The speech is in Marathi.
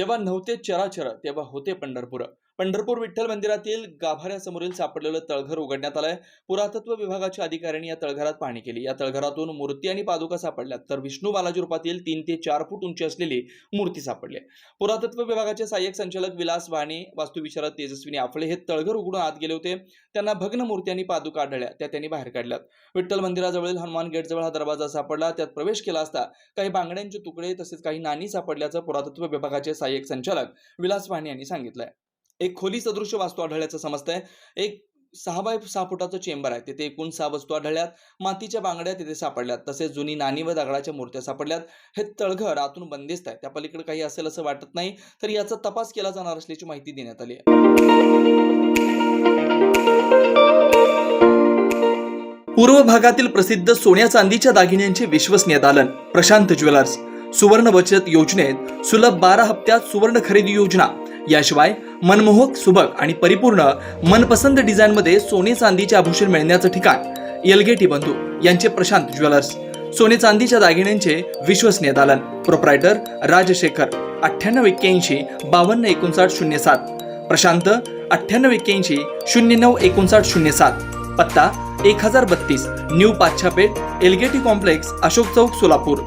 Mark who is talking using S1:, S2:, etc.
S1: जेव्हा नव्हते चराचर तेव्हा होते पंढरपूर. पंढरपूर विठ्ठल मंदिरातील गाभाऱ्यासमोरील सापडलेलं तळघर उघडण्यात आलंय. पुरातत्व विभागाच्या अधिकाऱ्यांनी या तळघरात पाहणी केली. या तळघरातून मूर्ती आणि पादुका सापडल्या तर विष्णू बालाजी रूपातील तीन ते चार फूट उंची असलेली मूर्ती सापडली. पुरातत्व विभागाचे सहाय्यक संचालक विलास वाणी वास्तुविशारद तेजस्विनी आफळे हे तळघर उघडून आत गेले होते. त्यांना भग्न मूर्ती आणि पादुका आढळल्या. त्या त्यांनी बाहेर काढल्यात. विठ्ठल मंदिराजवळील हनुमान गेटजवळ हा दरवाजा सापडला. त्यात प्रवेश केला असता काही बांगड्यांचे तुकडे तसेच काही नाणी सापडल्याचं पुरातत्व विभागाचे सहाय्यक संचालक विलास वाणी यांनी सांगितलंय. एक खोली सदृश्य वास्तू आढळल्याचं समजतंय. एक सहा बाय सहा फुटाचं चेंबर आहे. तिथे एकूण सहा वस्तू आढळल्यात. मातीच्या बांगड्या तिथे सापडल्यात. तसेच जुनी नाणी व दगडाच्या मूर्त्या सापडल्यात. हे तळघर आतून बंदिस्त आहे. त्या पलीकडे काही असेल असं वाटत नाही. तर याचा तपास केला जाणार असल्याची माहिती देण्यात आली आहे. पूर्व भागातील प्रसिद्ध सोन्या चांदीच्या दागिन्यांचे विश्वसनीय दालन प्रशांत ज्वेलर्स. सुवर्ण बचत योजनेत सुलभ बारा हप्त्यात सुवर्ण खरेदी योजना याशिवाय मनमोहक सुबक आणि परिपूर्ण मनपसंत डिझाईनमध्ये सोने चांदीचे आभूषण मिळण्याचं ठिकाण एलगेटी बंधू यांचे प्रशांत ज्वेलर्स. सोने चांदीच्या दागिन्यांचे विश्वसनीय दालन. प्रोप्रायटर राजशेखर अठ्ठ्याण्णव एक्क्याऐंशी बावन्न एकोणसाठ शून्य सात. प्रशांत अठ्ठ्याण्णव एक्क्याऐंशी शून्य नऊ एकोणसाठ शून्य सात. पत्ता एक हजार बत्तीस न्यू पाचछापेठ एलगेटी कॉम्प्लेक्स अशोक चौक सोलापूर.